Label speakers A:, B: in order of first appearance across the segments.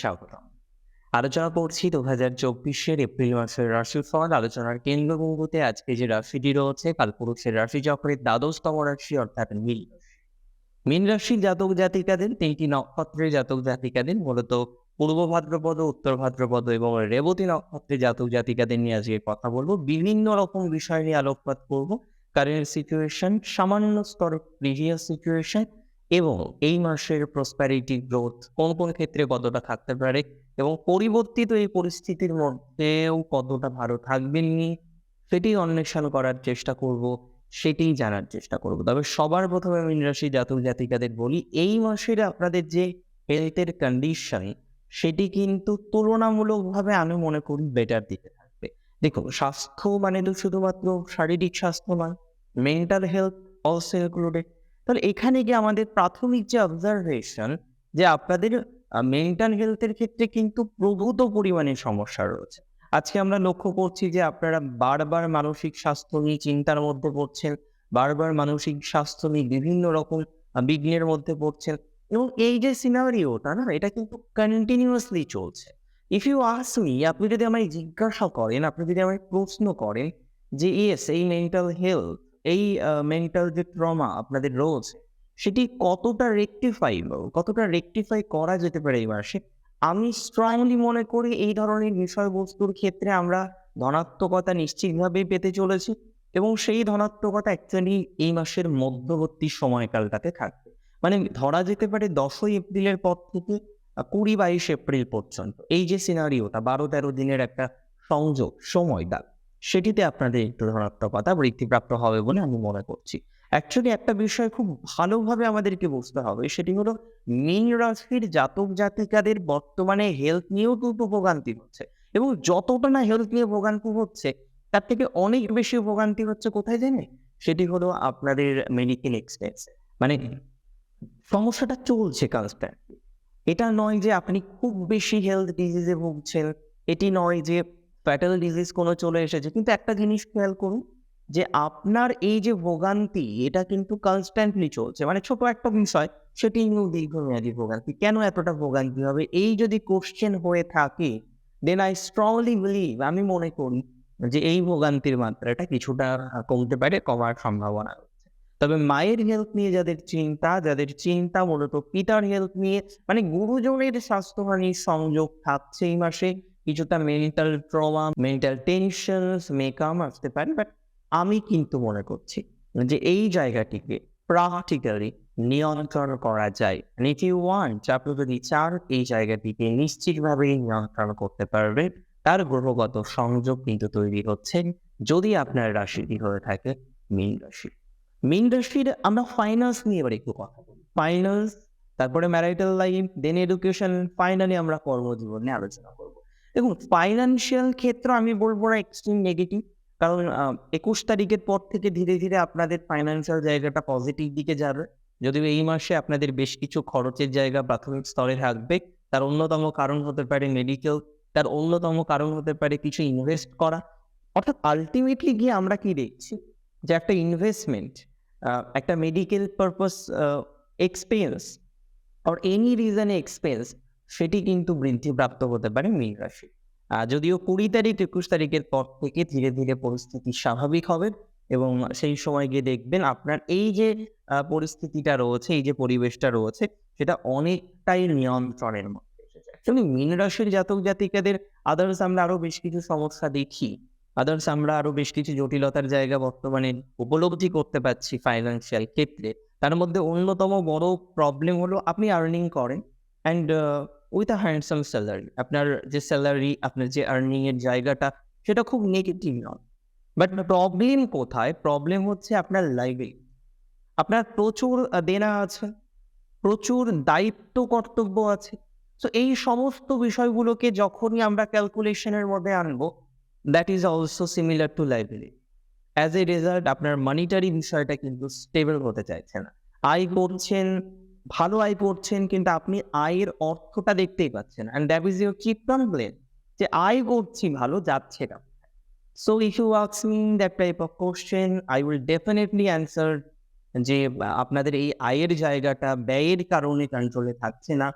A: স্বাগতম। আলোচনা করছি দু হাজার চব্বিশের এপ্রিল মাসের রাশিফল আলোচনার কেন্দ্রবিন্দুতে। আজকে যে রাশিটি রয়েছে কালপুরুষের রাশি চক্রের দ্বাদশতম রাশি অর্থাৎ রাশি মীন রাশির জাতক জাতিকাদের তিনটি নক্ষত্রের জাতক জাতিকাদের, মূলত পূর্ব ভাদ্রপদ, উত্তর ভাদ্রপদ এবং রেবতী নক্ষত্রের জাতক জাতিকাদের নিয়ে আজকে কথা বলব। বিভিন্ন রকম বিষয় নিয়ে আলোকপাত করব। কারেন্ট সিচুয়েশন সামান্য স্তরে প্রিভিয়াস সিচুয়েশন এবং এই মাসের প্রসপ্যারিটি গ্রোথ কোন কোন ক্ষেত্রে কতটা থাকতে পারে এবং পরিবর্তিত এই পরিস্থিতির মধ্যেও কতটা ভালো থাকবেন নি সেটি অন্বেষণ করার চেষ্টা করব সেটি জানার চেষ্টা করব। তবে সবার প্রথমে মীন রাশি জাতক জাতিকাদের বলি, এই মাসের আপনাদের যে হেলথের কন্ডিশন সেটি কিন্তু তুলনামূলকভাবে আমি মনে করি বেটার দিকে থাকবে। দেখুন, স্বাস্থ্য মানে তো শুধুমাত্র শারীরিক স্বাস্থ্য নয় মেন্টাল হেলথ অলসো ইনক্লুডেড তাহলে এখানে গিয়ে আমাদের প্রাথমিক যে অবজারভেশন যে আপনাদের মেন্টাল হেলথের ক্ষেত্রে কিন্তু প্রভূত পরিমাণে সমস্যা রয়েছে। আজকে আমরা লক্ষ্য করছি যে আপনারা বারবার মানসিক স্বাস্থ্য নিয়ে চিন্তার মধ্যে পড়ছেন, বারবার মানসিক স্বাস্থ্য নিয়ে বিভিন্ন রকম বিঘ্নের মধ্যে পড়ছেন এবং এই যে সিনারিওটা না, এটা কিন্তু কন্টিনিউয়াসলি চলছে। ইফ ইউ মি আপনি যদি আমায় জিজ্ঞাসা করেন, আপনি যদি আমায় প্রশ্ন করেন যে ইয়েস এই মেন্টাল হেলথ এই মেন্টাল যে ট্রমা আপনাদের রয়েছে, সেটি কতটা রেকটিফাই কতটা রেকটিফাই করা যেতে পারে এই মাসে? আমি স্ট্রংলি মনে করি এই ধরনের বিষয়বস্তুর ক্ষেত্রে আমরা ধনাত্মকতা নিশ্চিতভাবে পেতে চলেছি এবং সেই ধনাত্মকতা অ্যাকচুয়ালি এই মাসের মধ্যবর্তী সময়কালটাতে থাকবে। মানে ধরা যেতে পারে দশই এপ্রিলের পর থেকে কুড়ি বাইশ এপ্রিল পর্যন্ত। এই যে সিনারিওটা বারো তেরো দিনের একটা সংযোগ সময়টা সেটিতে আপনাদের একটু ধনাত্মকতা বৃদ্ধিপ্রাপ্ত হবে বলে আমি মনে করছি। অ্যাকচুয়ালি একটা বিষয় খুব ভালোভাবে আমাদেরকে বুঝতে হবে সেটি হলো মীন রাশির জাতক জাতিকাদের বর্তমানে হেলথ নিয়েও কিন্তু ভোগান্তি হচ্ছে এবং যতটা না হেলথ নিয়ে ভোগান্তি হচ্ছে তার থেকে অনেক বেশি ভোগান্তি হচ্ছে কোথায় জানে সেটি হলো আপনাদের মেডিকেল এক্সপেন্স মানে সমস্যাটা চলছে কনস্ট্যান্টলি এটা নয় যে আপনি খুব বেশি হেলথ ডিজিজে ভুগছেন এটি নয় যে ফ্যাটাল ডিজিজ কোনো চলে এসেছে। কিন্তু একটা জিনিস খেয়াল করুন যে আপনার এই যে ভোগান্তি, এটা কিন্তু কনস্ট্যান্টলি চলছে। মানে ছোট একটা বিষয়, সেটি দীর্ঘমেয়াদী ভোগান্তি। কেন এতটা ভোগান্তি হবে? এই যদি কোশ্চেন হয়ে থাকে দেন আই স্ট্রংলি বিলিভ আমি মনে করি যে এই ভোগান্তির মাত্রাটা কিছুটা কমতে পারে, কমার সম্ভাবনা তবে মায়ের হেলথ নিয়ে যাদের চিন্তা যাদের চিন্তা মূলত পিতার হেলথ নিয়ে মানে গুরুজনের স্বাস্থ্যহানির সংযোগ থাকছে এই মাসে কিছুটা মেন্টাল ট্রমা মেন্টাল টেনশন মেকাম আসতে পারে বাট আমি কিন্তু মনে করছি যে এই জায়গাটিকে প্র্যাকটিক্যালি নিয়ন্ত্রণ করা যায়। ইফ ইউ ওয়ান্ট আপনি যদি চান এই জায়গাটিকে নিশ্চিতভাবে নিয়ন্ত্রণ করতে পারবেন, তার গ্রহগত সংযোগ কিন্তু তৈরি হচ্ছে যদি আপনার রাশিটি হয়ে থাকে মীন রাশি। মীন রাশির আমরা ফাইন্যান্স নিয়ে এবার একটু কথা বলি। ফাইন্যান্স তারপরে marital life then education finally আমরা কর্মজীবন নিয়ে আলোচনা করব। দেখুন ফাইন্যান্সিয়াল ক্ষেত্র আমি বলব না এক্সট্রিম নেগেটিভ কারণ একুশ তারিখের পর থেকে ধীরে ধীরে আপনাদের ফাইন্যান্সিয়াল জায়গাটা পজিটিভ দিকে যাবে। যদিও এই মাসে আপনাদের বেশ কিছু খরচের জায়গা প্রাথমিক স্তরে থাকবে। তার অন্যতম কারণ হতে পারে মেডিকেল তার অন্যতম কারণ হতে পারে কিছু ইনভেস্ট করা। অর্থাৎ আলটিমেটলি গিয়ে আমরা কি দেখছি? যে একটা ইনভেস্টমেন্ট একটা medical purpose expense or any রিজনে expense সেটি কিন্তু বৃদ্ধিপ্রাপ্ত হতে পারে মীন রাশি। যদিও কুড়ি তারিখ, একুশ তারিখের পর থেকে ধীরে ধীরে পরিস্থিতি স্বাভাবিক হবে এবং সেই সময় গিয়ে দেখবেন আপনার এই যে পরিস্থিতিটা রয়েছে, এই যে পরিবেশটা রয়েছে, সেটা অনেকটাই নিয়ন্ত্রণের মধ্যে এসেছে। মীন রাশির জাতক জাতিকাদের আদার্স আমরা আরও বেশ কিছু সমস্যা দেখি। আদার্স আমরা আরও বেশ কিছু জটিলতার জায়গা বর্তমানে উপলব্ধি করতে পারছি ফাইন্যান্সিয়াল ক্ষেত্রে। তার মধ্যে অন্যতম বড় প্রবলেম হলো আপনি আর্নিং করেন। And with a handsome salary আপনার যে স্যালারি আপনার যে আর্নিং এর জায়গাটা, সেটা খুব নেগেটিভ নয়। বাট প্রবলেম কোথায়? প্রবলেম হচ্ছে আপনার লাইফে আপনার প্রচুর দেনা আছে, প্রচুর দায়িত্ব, কর্তব্য আছে। তো এই সমস্ত বিষয়গুলোকে যখনই আমরা ক্যালকুলেশনের মধ্যে আনব that is also similar to library as a result আপনার মানিটারি বিষয়টা কিন্তু স্টেবল হতে চাইছে না। আয় করছেন ভালো আয় করছেন, কিন্তু আপনি আয়ের অর্থটা দেখতেই পাচ্ছেন। And that is your cheap problem যে আয় করছি ভালো, যাচ্ছে না। So if you আক্স me that type of question I will definitely answer যে, আপনাদের এই আয়ের জায়গাটা ব্যয়ের কারণে কন্ট্রোলে থাকছে না।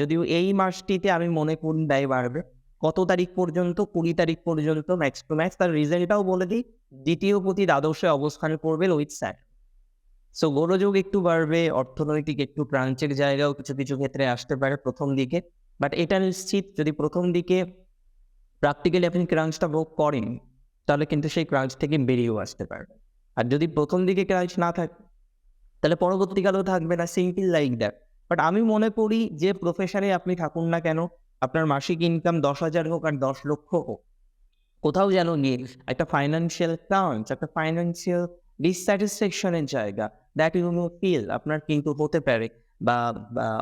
A: যদিও এই মাসটিতে আমি মনে করি ব্যয় বাড়বে। কত তারিখ পর্যন্ত? কুড়ি তারিখ পর্যন্ত ম্যাক্স টু ম্যাক্স তার রেজাল্টটাও বলে দিই, দ্বিতীয় প্রতি দ্বাদশে অবস্থান করবে উইথ স্যাট সো গোলযোগ একটু বাড়বে, অর্থনৈতিক একটু ক্রাঞ্চের জায়গাও কিছু কিছু ক্ষেত্রে আসতে পারে প্রথম দিকে। বাট এটা নিশ্চিত, যদি প্রথম দিকে প্র্যাকটিক্যালি আপনি ক্রাঞ্চটা ভোগ করেন, তাহলে কিন্তু সেই ক্রাঞ্চ থেকে বেরিয়েও আসতে পারবে। আর যদি প্রথম দিকে ক্রাঞ্চ না থাকে, তাহলে পরবর্তীকালেও থাকবে না সিম্পল লাইক দ্যাট বাট আমি মনে করি যে প্রফেশনে আপনি থাকুন না কেন, আপনার মাসিক ইনকাম দশ হাজার হোক আর দশ লক্ষ হোক, কোথাও যেন গিয়ে একটা ফাইন্যান্সিয়াল ক্রাঞ্চ একটা ফাইন্যান্সিয়াল ডিসস্যাটিসফ্যাকশনের জায়গা। দ্যাট ইউ নো ফিল আপনার কিন্তু হতে পারে বা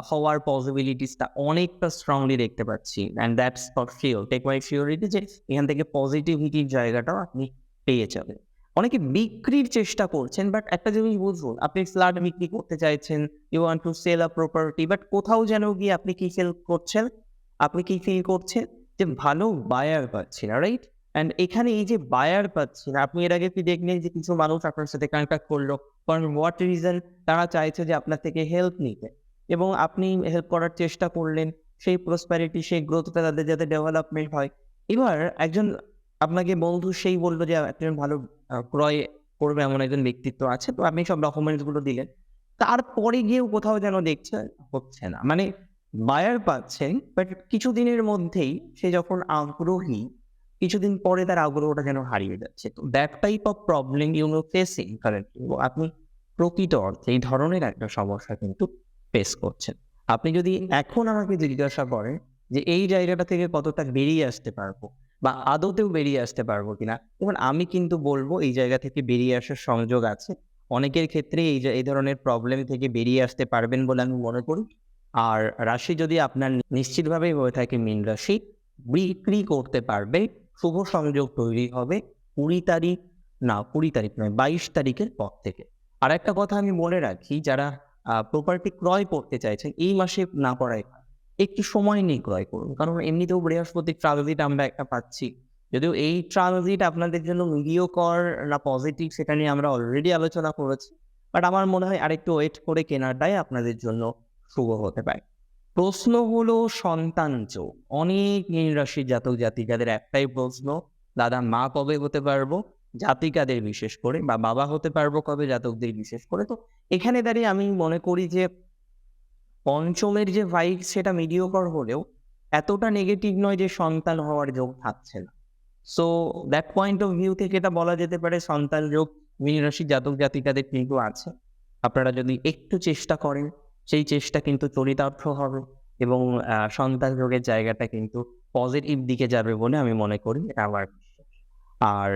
A: হওয়ার পসিবিলিটিসটা অনেকটা স্ট্রংলি দেখতে পাচ্ছি। And that's for sure take my surety যে এখান থেকে পজিটিভিটির জায়গাটাও আপনি পেয়ে যাবেন। অনেকে বিক্রির চেষ্টা করছেন বাট একটা জিনিস বুঝুন, আপনি ফ্ল্যাট বিক্রি করতে চাইছেন you want to sell a property but কোথাও যেন গিয়ে আপনি কি ফিল করছেন? আপনি কি ফিল করছেন? যে ভালো বায়ার পাচ্ছি না রাইট অ্যান্ড এখানে এই যে বায়ার পাচ্ছি না আপনি এর আগে কি দেখলেন যে কিছু মানুষ আপনার সাথে কন্ট্যাক্ট করল? ফর হোয়াট রিজন তারা চাইছে যে আপনার থেকে হেল্প নিতে? এবং আপনি হেল্প করার চেষ্টা করলেন, সেই প্রসপ্যারিটি সেই গ্রোথটা তাদের যাতে ডেভেলপমেন্ট হয়। এবার একজন আপনাকে বন্ধু সেই বলল যে, একজন ভালো ক্রয় করবে এমন একজন ব্যক্তিত্ব আছে। তো আপনি সব ডকুমেন্টসগুলো দিলেন। তারপরে গিয়েও কোথাও যেন দেখছে, হচ্ছে না। মানে বায়ার পাচ্ছেন বাট কিছুদিনের মধ্যেই সে যখন আগ্রহী কিছুদিন পরে তার আগ্রহটা যেন হারিয়ে যাচ্ছে। তো that type of problem you know facing currently আপনি প্রকৃত অর্থে এই ধরনের একটা সমস্যা কিন্তু ফেস করছেন। আপনি যদি এখন আমাকে জিজ্ঞাসা করেন যে এই জায়গাটা থেকে কতটা বেরিয়ে আসতে পারব বা আদতেও বেরিয়ে আসতে পারব কিনা এবং আমি কিন্তু বলব এই জায়গা থেকে বেরিয়ে আসার সংযোগ আছে। অনেকের ক্ষেত্রে এই এই ধরনের প্রবলেম থেকে বেরিয়ে আসতে পারবেন বলে আমি মনে করি। আর রাশি যদি আপনার নিশ্চিতভাবেই হয়ে থাকে মীন রাশি, বিক্রি করতে পারবে। শুভ সংযোগ তৈরি হবে কুড়ি তারিখ, না, কুড়ি তারিখ নয়, বাইশ তারিখের পর থেকে। আর একটা কথা আমি মনে রাখি, যারা প্রপার্টি ক্রয় করতে চাইছেন, এই মাসে না ভালো। একটু সময় নিয়ে ক্রয় করুন। কারণ এমনিতেও বৃহস্পতি ট্রানজিট আমরা একটা পাচ্ছি। যদিও এই ট্রানজিট আপনাদের জন্য কর না পজিটিভ সেটা নিয়ে আমরা অলরেডি আলোচনা করেছি। বাট আমার মনে হয় আরেকটু ওয়েট করে কেনাটাই আপনাদের জন্য শুভ হতে পারে। প্রশ্ন হলো সন্তান যোগ অনেক মীন রাশির জাতক জাতিকাদের একটাই প্রশ্ন, দাদা মা কবে হতে পারব? জাতিকাদের বিশেষ করে বা বাবা হতে পারব কবে? জাতকদের বিশেষ করে। তো এখানে দাঁড়িয়ে আমি মনে করি যে পঞ্চমের যে ভাইব সেটা মিডিওকর হলেও এতটা নেগেটিভ নয় যে সন্তান হওয়ার যোগ থাকছে না। So that point of view থেকে এটা বলা যেতে পারে সন্তান যোগ মীন রাশি জাতক জাতিকাদের কিন্তু আছে। আপনারা যদি একটু চেষ্টা করেন সেই চেষ্টা কিন্তু চরিতার্থ হবে এবং সন্তান যোগের জায়গাটা কিন্তু পজিটিভ দিকে যাবে বলে আমি মনে করি আমার। আর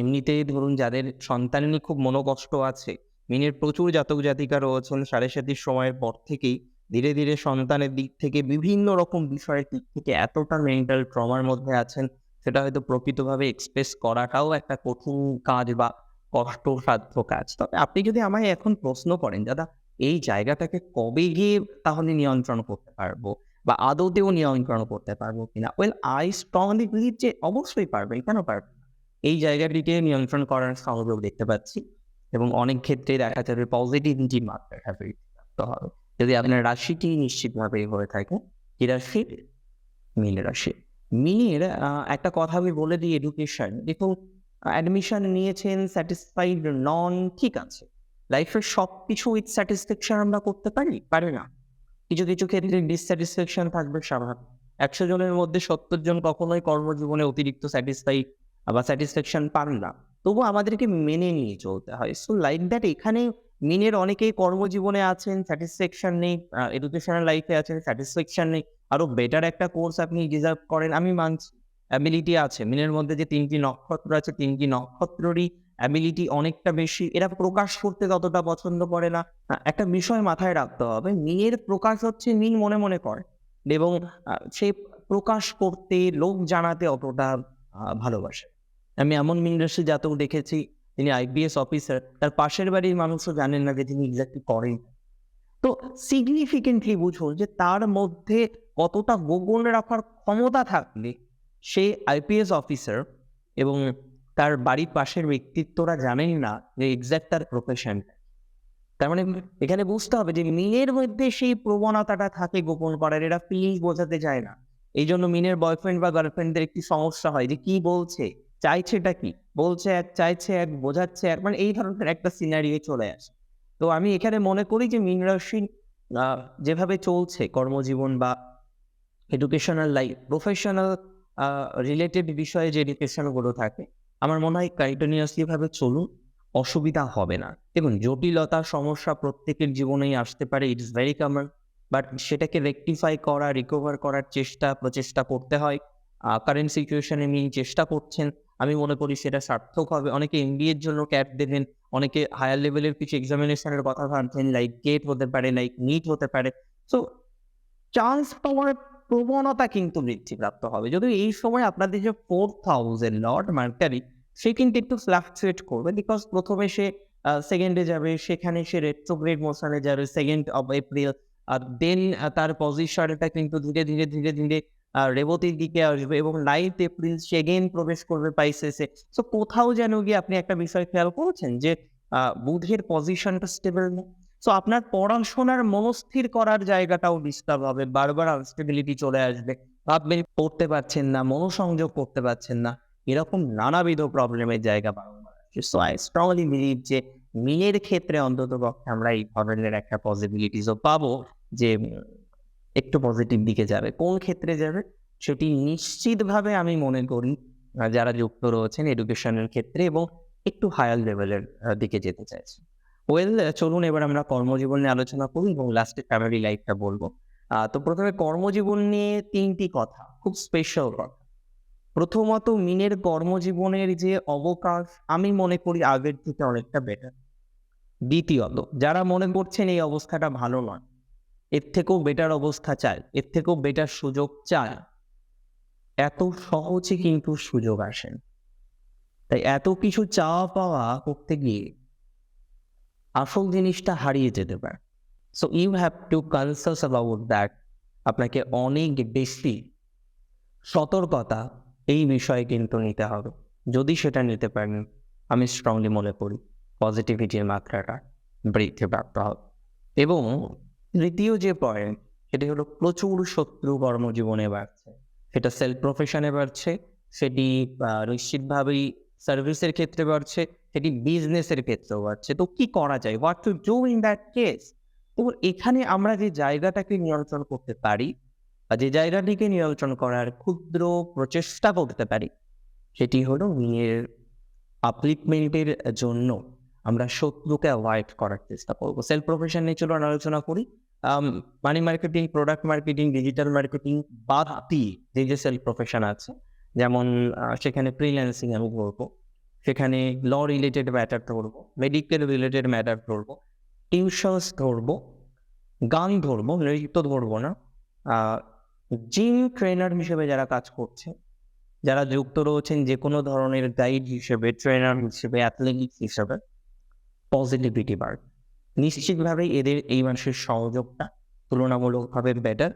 A: এমনিতেই ধরুন যাদের সন্তান নিয়ে খুব মনোকষ্ট আছে, মিনের প্রচুর জাতক জাতিকা রয়েছেন, সাড়ে সাতির সময়ের পর থেকেই ধীরে ধীরে সন্তানের দিক থেকে বিভিন্ন রকম বিষয়ের দিক থেকে এতটা মেন্টাল ট্রমার মধ্যে আছেন, সেটা হয়তো প্রকৃতভাবে এক্সপ্রেস করাটাও একটা কঠিন কাজ বা কষ্টসাধ্য কাজ। তবে আপনি যদি আমায় এখন প্রশ্ন করেন, দাদা এই জায়গাটাকে কবে গিয়ে তাহলে নিয়ন্ত্রণ করতে পারব? বা আদতেও নিয়ন্ত্রণ করতে পারব কিনা? ওয়েল আই স্ট্রংলি বিলিভ যে অবশ্যই পারবেন কেন পারবেন এই জায়গাটিকে নিয়ন্ত্রণ করার সংযোগ দেখতে পাচ্ছি এবং অনেক ক্ষেত্রে দেখা যাবে পজিটিভিটি মাত্রাটা হবে যদি আপনার রাশিটি নিশ্চিতভাবে হয়ে থাকে, কি রাশি? মীন রাশি। মিনের একটা কথা আমি বলে দিই এডুকেশন দেখুন অ্যাডমিশন নিয়েছেন স্যাটিসফাইড নন ঠিক আছে। লাইফের সব কিছু উইথ স্যাটিসফ্যাকশন আমরা করতে পারি? পারি না। কিছু কিছু ক্ষেত্রে ডিসস্যাটিসফ্যাকশন থাকবে স্বাভাবিক। একশো জনের মধ্যে সত্তর জন কখনোই কর্মজীবনে অতিরিক্ত স্যাটিসফাই বা স্যাটিসফ্যাকশন পান না। তবু আমাদেরকে মেনে নিয়ে চলতে হয়। সো লাইক দ্যাট এখানে মিনের অনেকেই কর্মজীবনে আছেন স্যাটিসফ্যাকশন নেই এডুকেশনাল লাইফে আছেন স্যাটিসফ্যাকশন নেই। আরও বেটার একটা কোর্স আপনি ডিজার্ভ করেন। আমি মানছি। অ্যাবিলিটি আছে। মিনের মধ্যে যে তিনটি নক্ষত্র আছে, তিনটি নক্ষত্ররই অ্যাবিলিটি অনেকটা বেশি। এরা প্রকাশ করতে ততটা পছন্দ করে না। একটা বিষয় মাথায় রাখতে হবে মিনের প্রকাশ হচ্ছে মিন মনে মনে করে। এবং সে প্রকাশ করতে, লোক জানাতে অতটা ভালোবাসে। আমি এমন মিন রাশি দেখেছি তিনি আইপিএস অফিসার তার পাশের বাড়ির মানুষও জানেন না যে তিনি এক্স্যাক্টলি করেন। তো সিগনিফিকেন্টলি বুঝুন যে তার মধ্যে কতটা গোপন রাখার ক্ষমতা থাকলে সে আইপিএস অফিসার এবং তার বাড়ির পাশের ব্যক্তিত্বরা জানেন না যে এক্স্যাক্ট তার প্রফেশন তার মানে এখানে বুঝতে হবে যে মিনের মধ্যে সেই প্রবণতাটা থাকে গোপন করার, এরা ফিলিংস বোঝাতে চায় না। এই জন্য মিনের বয়ফ্রেন্ড বা গার্লফ্রেন্ডদের একটি সমস্যা হয় যে কি বলছে, চাইছেটা কি? বলছে এক, চাইছে এক, বোঝাচ্ছে এক মানে এই ধরনের একটা সিনারিও চলে আসে। তো আমি এখানে মনে করি যে মিন রাশি যেভাবে চলছে কর্মজীবন বা এডুকেশনাল লাইফ প্রফেশনাল রিলেটেড বিষয়ে যে এডুকেশনগুলো থাকে আমার মনে হয় কন্টিনিউয়াসলি ভাবে চলুন, অসুবিধা হবে না। দেখুন, জটিলতা সমস্যা প্রত্যেকের জীবনেই আসতে পারে ইটস ভেরি কমন বাট সেটাকে রেকটিফাই করা রিকভার করার চেষ্টা প্রচেষ্টা করতে হয়। কারেন্ট সিচুয়েশনে মিন চেষ্টা করছেন, আমি মনে করি সেটা সার্থক হবে। অনেকে এমবিএ এর জন্য ক্যাট দেবেন, অনেকে হায়ার লেভেলের কিছু এক্সামিনেশনের কথা ভাবছেন লাইক গেট হতে পারে লাইক নিট হতে পারে। সো চান্স পাওয়ার প্রবণতা কিন্তু বৃদ্ধিপ্রাপ্ত হবে। যদিও এই সময় আপনাদের যে ফোর্থ হাউসের লর্ড মার্কারি, সে কিন্তু একটু ফ্লাকচুয়েট করবে বিকজ প্রথমে সে সেকেন্ডে যাবে, সেখানে সে রেট্রোগ্রেড মোশনে যাবে সেকেন্ড অফ এপ্রিল আর দেন তার পজিশনটা কিন্তু ধীরে ধীরে ধীরে ধীরে রেবতীর দিকে আসবে এবং নাইন্থ এপ্রিল সেকেন্ড প্রবেশ করবে পাইসেসে সো কোথাও যেন গিয়ে আপনি একটা বিষয় খেয়াল করেছেন যে বুধের পজিশনটা স্টেবল না? সো আপনার পড়াশোনার মনস্থির করার জায়গাটাও ডিস্টার্ব হবে। বারবার আনস্টেবিলিটি চলে আসবে। ভাববেন পড়তে পারছেন না, মনোসংযোগ করতে পারছেন না। এরকম নানাবিধ প্রবলেমের জায়গা সো আই স্ট্রংলি বিলিভ যে মিনের ক্ষেত্রে অন্তত পক্ষে আমরা এই ধরনের একটা পসিবিলিটিসও পাবো যে একটু পজিটিভ দিকে যাবে। কোন ক্ষেত্রে যাবে? সেটি নিশ্চিতভাবে আমি মনে করি যারা যুক্ত রয়েছেন এডুকেশনের ক্ষেত্রে এবং একটু হায়ার লেভেলের দিকে যেতে চাইছে। ওয়েল চলুন এবার আমরা কর্মজীবন নিয়ে আলোচনা করি এবং লাস্টে ফ্যামিলি লাইফটা বলব। তো প্রথমে কর্মজীবন নিয়ে তিনটি কথা, খুব স্পেশাল কথা। প্রথমত মিনের কর্মজীবনের যে অবকাশ, আমি মনে করি আগের থেকে অনেকটা বেটার দ্বিতীয়ত, যারা মনে করছেন এই অবস্থাটা ভালো নয়, এর থেকেও বেটার অবস্থা চায়, এর থেকেও বেটার সুযোগ চায়, এত সহজে কিন্তু সুযোগ আসেন তাই এত কিছু চাওয়া পাওয়া করতে গিয়ে আসল জিনিসটা হারিয়ে যেতে পারে। So you have to conscious about that আপনাকে অনেক বেশি সতর্কতা এই বিষয়ে কিন্তু নিতে হবে। যদি সেটা নিতে পারেন, আমি স্ট্রংলি মনে করি পজিটিভিটির মাত্রাটা বৃদ্ধি প্রাপ্ত হবে। এবং তৃতীয় যে পয়েন্ট সেটি হলো প্রচুর শত্রু কর্মজীবনে বাড়ছে। সেটা সেলফ প্রফেশনে বাড়ছে, সেটি নিশ্চিতভাবেই সার্ভিসের ক্ষেত্রে বাড়ছে। সেটি বিজনেসের ক্ষেত্রেও আছে। তো কি করা যায়? What to do in that case তো এখানে আমরা যে জায়গাটাকে নিয়ন্ত্রণ করতে পারি বা যে জায়গাটিকে নিয়ন্ত্রণ করার ক্ষুদ্র প্রচেষ্টা করতে পারি, সেটি হলো নিজের আপলিটমেন্টের জন্য আমরা শত্রুকে অ্যাভয়েড করার চেষ্টা করব। সেলফ প্রফেশন নিয়ে চলুন আলোচনা করি। Money marketing product marketing digital marketing বাদ দিয়ে যে যে সেলফ প্রফেশন আছে, যেমন সেখানে ফ্রিল্যান্সিং আমি করব সেখানে ল রিলেটেড ম্যাটার ধরবো মেডিকেল রিলেটেড ম্যাটার ধরবো টিউশনস ধরবো, গান ধরবো, নৃত্য ধরবো না। জিম ট্রেনার হিসেবে যারা কাজ করছে, যারা যুক্ত রয়েছেন যে কোনো ধরনের গাইড হিসেবে ট্রেনার হিসেবে অ্যাথলেটিক্স হিসেবে পজিটিভিটি বাড়বে। নিশ্চিতভাবেই এদের এই মাসের সংযোগটা তুলনামূলকভাবে বেটার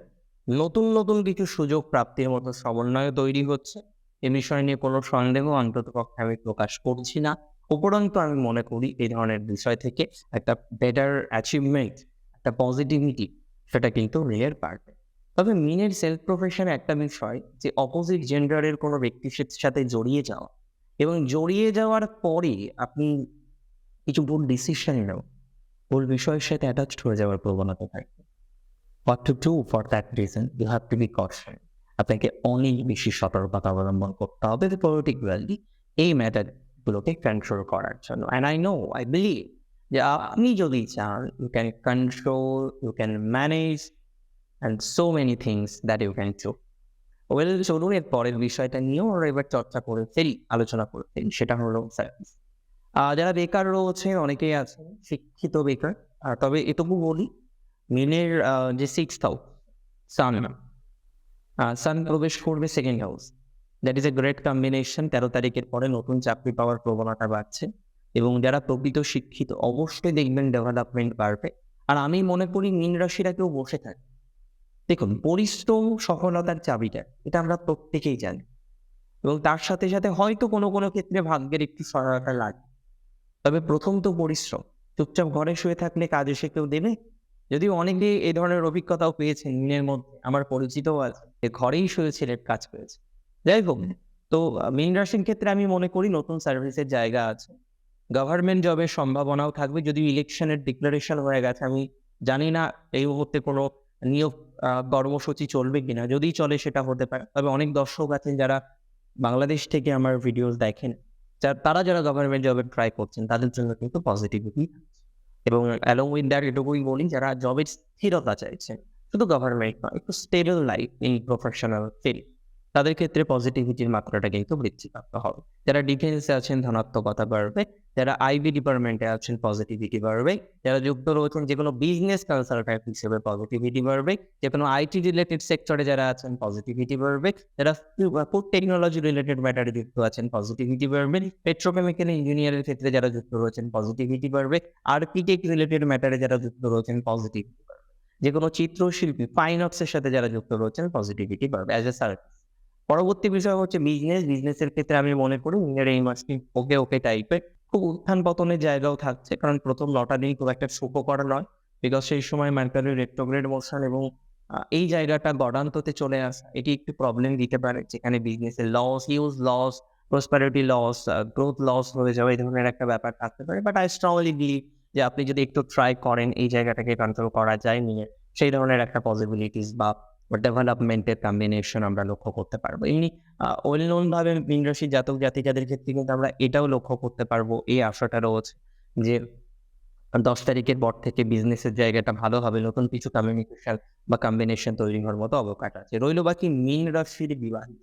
A: নতুন নতুন কিছু সুযোগ প্রাপ্তির মতো সমন্বয় তৈরি হচ্ছে। এ বিষয় নিয়ে কোনো সন্দেহ অন্তত পক্ষে আমি প্রকাশ করছি না। উপরন্তু আমি মনে করি এই ধরনের বিষয় থেকে একটা বেটার অ্যাচিভমেন্ট একটা পজিটিভিটি সেটা কিন্তু মিনের পারবে তবে মিনের সেলফ প্রফেশনে একটা বিষয় যে অপোজিট জেন্ডারের কোনো ব্যক্তির সাথে জড়িয়ে যাওয়া এবং জড়িয়ে যাওয়ার পরে আপনি কিছু ভুল ডিসিশন নেও ভুল বিষয়ের সাথে অ্যাটাচড হয়ে যাওয়ার প্রবণতা থাকে। What to do for that reason you have to be caution আপনাকে অনেক বেশি সতর্কতা অবলম্বন করতে হবে পলিটিক্যালি এই ম্যাটারগুলোকে কন্ট্রোল করার জন্য। And I know I believe যে আপনি যদি চান you can control you can manage and so many things that you can do well চলুন এর পরের বিষয়টা নিয়েও আমরা এবার চর্চা করে ফেলি আলোচনা করে ফেলি সেটা হলো সার্ভিস যারা বেকার রয়েছেন, অনেকেই আছেন, শিক্ষিত বেকার। তবে এটুকু বলি, মিনের যে সিক্স হাউস সান সান প্রবেশ করবে second house that is a great combination তেরো তারিখের পরে নতুন চাকরি পাওয়ার প্রবণতা বাড়ছে এবং যারা প্রকৃত শিক্ষিত অবশ্যই দেখবেন ডেভেলপমেন্ট বাড়বে। আর আমি মনে করি মীন রাশিরা কেউ বসে থাকে। দেখুন, পরিশ্রম সফলতার চাবিটা, এটা আমরা প্রত্যেকেই জানি। এবং তার সাথে সাথে হয়তো কোনো কোনো ক্ষেত্রে ভাগ্যের একটু সহায়তা লাগে। তবে প্রথম তো পরিশ্রম। চুপচাপ ঘরে শুয়ে থাকলে কাজ এসে কেউ দেবে? যদিও অনেকে এই ধরনের অভিজ্ঞতাও পেয়েছেন মিনের মধ্যে আমার পরিচিতও আছে ঘরেই শুয়ে ছেলের কাজ পেয়েছে যাই হোক তো মিন রাশির ক্ষেত্রে আমি মনে করি নতুন সার্ভিসের জায়গা আছে। গভর্নমেন্ট জবের সম্ভাবনাও থাকবে যদি ইলেকশনের ডিক্লারেশন হয়ে গেছে আমি জানি না এই মুহূর্তে কোনো নিয়োগ কর্মসূচি চলবে কিনা যদি চলে সেটা হতে পারে। তবে অনেক দর্শক আছেন যারা বাংলাদেশ থেকে আমার ভিডিওস দেখেন তারা যারা গভর্নমেন্ট জবে ট্রাই করছেন তাদের জন্য কিন্তু পজিটিভিটি এবং অ্যালং উইথ দ্যাট এটুকুই বলি, যারা জবের স্থিরতা চাইছে, শুধু গভর্নমেন্ট নয়, একটু stable life in professional field তাদের ক্ষেত্রে পজিটিভিটির মাত্রাটা কিন্তু বৃদ্ধিপ্রাপ্ত হবে। যারা ডিফেন্সে আছেন, ধনাত্মকতা বাড়বে। যারা আইবি ডিপার্টমেন্টে আছেন পজিটিভিটি বাড়বে। যারা যুক্ত রয়েছেন যে কোনো বিজনেস কনসালট্যান্ট হিসেবে পজিটিভিটি বাড়বে। যে কোনো আইটি রিলেটেড সেক্টরে যারা আছেন পজিটিভিটি বাড়বে। যারা ফুড টেকনোলজি রিলেটেড ম্যাটারে যুক্ত আছেন পজিটিভিটি বাড়বে। পেট্রোকেমিক্যাল ইঞ্জিনিয়ারের ক্ষেত্রে যারা যুক্ত রয়েছেন পজিটিভিটি বাড়বে। আর্কিটেক্ট রিলেটেড ম্যাটারে যারা যুক্ত রয়েছেন পজিটিভিটি বাড়বে। যে কোনো চিত্রশিল্পী ফাইন আর্টসের সাথে যারা যুক্ত রয়েছেন পজিটিভিটি বাড়বে। অ্যাজ এ সার্ভিস পরবর্তী বিষয় হচ্ছে বিজনেস বিজনেসের ক্ষেত্রে আমি মনে করি ইন্ডিয়ার এই ওকে ওকে টাইপের খুব উত্থান পতনের জায়গাও থাকছে। কারণ প্রথম লটা দিন খুব একটা শুভ করা নয় বিকজ সেই সময় মার্কারি রেট্রোগ্রেড মোশন এবং এই জায়গাটা গড়ান্ততে চলে আসা, এটি একটু প্রবলেম দিতে পারে যেখানে বিজনেসের loss use loss prosperity loss growth loss হয়ে যাওয়া এই ধরনের একটা ব্যাপার থাকতে পারে। বাট আই স্ট্রংলি বিলিভ যে আপনি যদি একটু ট্রাই করেন, এই জায়গাটাকে কন্ট্রোল করা যায় নিয়ে, সেই ধরনের একটা পসিবিলিটিস বা ডেভেলপমেন্টের কম্বিনেশন আমরা লক্ষ্য করতে পারব। এমনি ওয়েল নোন ভাবে ইন্ডাস্ট্রি জাতক জাতিকাদের ক্ষেত্রে কিন্তু আমরা এটাও লক্ষ্য করতে পারব। এই আশাটা রয়েছে যে, দশ তারিখের পর থেকে বিজনেসের জায়গাটা ভালো হবে, নতুন কিছু কমিউনিকেশন বা কম্বিনেশন তৈরি হওয়ার মতো অবকাশ আছে। রইল বাকি মীন রাশির বিবাহিত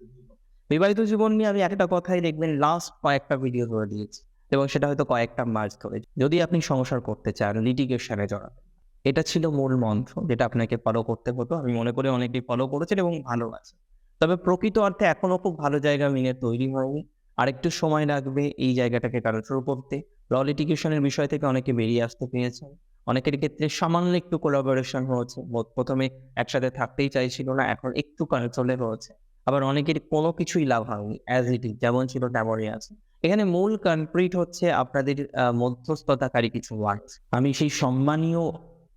A: বিবাহিত জীবন নিয়ে আমি একটা কথাই দেখবেন লাস্ট কয়েকটা ভিডিও করে দিয়েছি এবং সেটা হয়তো কয়েকটা মাস ধরে। যদি আপনি সংসার করতে চান লিটিগেশনে জড়াবেন এটা ছিল মূল মন্ত্র যেটা আপনাকে ফলো করতে হতো। আমি মনে করি অনেকেই ফলো করেছেন এবং ভালো আছে তবে প্রকৃত অর্থে এখনও খুব ভালো জায়গা মিনের তৈরি হয়নি। আরেকটু সময় লাগবে এই জায়গাটাকে কারোর করতে। ল লিটিগেশনের বিষয় থেকে অনেকে বেরিয়ে আসতে পেরেছেন। অনেকের ক্ষেত্রে সামান্য একটু কোলাবোরেশন হয়েছে। প্রথমে একসাথে থাকতেই চাইছিল না, এখন একটু কন্ট্রোলে রয়েছে। আবার অনেকের কোনো কিছুই লাভ হয়নি অ্যাজ ইট ইজ যেমন ছিল তেমনই আছে। এখানে মূল কনফ্লিক্ট হচ্ছে আপনাদের মধ্যস্থতাকারী কিছু ওয়ার্ড আমি সেই সম্মানীয়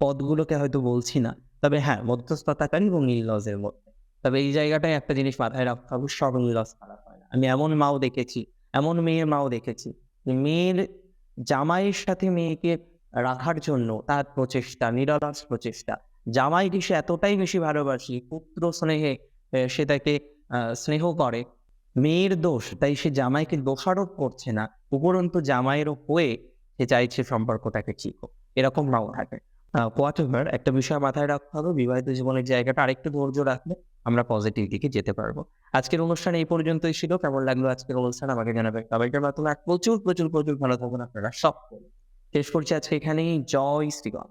A: পদগুলোকে হয়তো বলছি না। তবে হ্যাঁ মধ্যস্থতাকারী এবং নীল লজের মধ্যে। তবে এই জায়গাটায় একটা জিনিস মাথায় রাখতে হবে, সব নীল খারাপ হয় না। আমি এমন মাও দেখেছি, এমন মেয়ের মাও দেখেছি মেয়ের জামাইয়ের সাথে মেয়েকে রাখার জন্য তার প্রচেষ্টা, নিরলস প্রচেষ্টা। জামাইকে সে এতটাই বেশি ভালোবাসি, পুত্র স্নেহে সে তাকে স্নেহ করে, মেয়ের দোষ, তাই সে জামাইকে দোষারোপ করছে না। উপরন্তু জামাইয়েরও হয়ে সে চাইছে সম্পর্কটাকে ঠিক এরকম নাও থাকে। হোয়াট এভার একটা বিষয় মাথায় রাখতে হবে, বিবাহিত জীবনের জায়গাটা আরেকটু ধৈর্য রাখলে আমরা পজিটিভ দিকে যেতে পারব। আজকের অনুষ্ঠান এই পর্যন্তই ছিল। কেমন লাগল আজকের অনুষ্ঠান আমাকে জানাবেন সবাইকার মাধ্যমে প্রচুর প্রচুর প্রচুর ভালো থাকুন আপনারা সব। শেষ করছি আজকে এখানেই। জয় শ্রীগণ